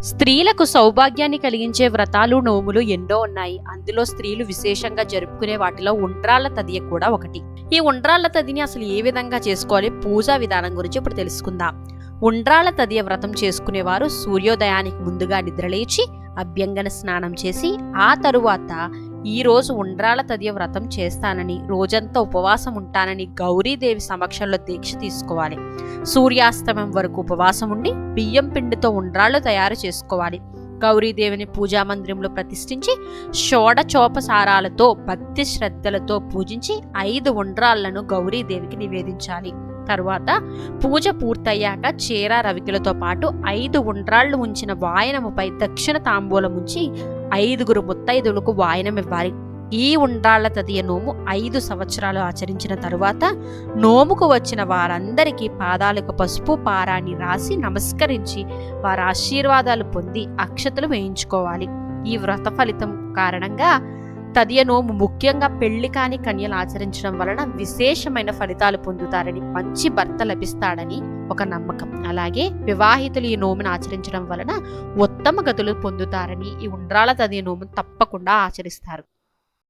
స్త్రీలకు సౌభాగ్యాన్ని కలిగించే వ్రతాలు నోములు ఎన్నో ఉన్నాయి. అందులో స్త్రీలు విశేషంగా జరుపుకునే వాటిలో ఉండ్రాళ్ళ తదియ కూడా ఒకటి. ఈ ఉండ్రాళ్ళ తదిని అసలు ఏ విధంగా చేసుకోవాలి? పూజా విధానం గురించి ఇప్పుడు తెలుసుకుందాం. ఉండ్రాళ్ళ తదియ వ్రతం చేసుకునేవారు సూర్యోదయానికి ముందుగా నిద్రలేచి అభ్యంగన స్నానం చేసి ఆ తరువాత ఈరోజు ఉండ్రాల తదియ వ్రతం చేస్తానని రోజంతా ఉపవాసం ఉంటానని గౌరీదేవి సమక్షంలో దీక్ష తీసుకోవాలి. సూర్యాస్తమయం వరకు ఉపవాసం ఉండి బియ్యం పిండితో ఉండ్రాళ్ళు తయారు చేసుకోవాలి. గౌరీదేవిని పూజా మందిరంలో ప్రతిష్ఠించి షోడచోపసారాలతో భక్తి శ్రద్ధలతో పూజించి ఐదు ఉండ్రాళ్ళను గౌరీదేవికి నివేదించాలి. తర్వాత పూజ పూర్తయ్యాక చీర రవికులతో పాటు ఐదు ఉండ్రాళ్ళు ఉంచిన వాయనముపై దక్షిణ తాంబూలం ఉంచి ఐదుగురు ముత్తైదులకు వాయనం ఇవ్వాలి. ఈ ఉండ్రాళ్ళ తదియ నోము ఐదు సంవత్సరాలు ఆచరించిన తరువాత నోముకు వచ్చిన వారందరికీ పాదాలకు పసుపు పారాన్ని రాసి నమస్కరించి వారి ఆశీర్వాదాలు పొంది అక్షతలు వేయించుకోవాలి. ఈ వ్రత ఫలితం కారణంగా తదియ నోము ముఖ్యంగా పెళ్ళి కాని కన్యలు ఆచరించడం వలన విశేషమైన ఫలితాలు పొందుతారని మంచి భర్త లభిస్తాడని ఒక నమ్మకం. అలాగే వివాహితులు ఈ నోమును ఆచరించడం వలన ఉత్తమ గతులు పొందుతారని ఈ ఉండ్రాల తదియ నోము తప్పకుండా ఆచరిస్తారు.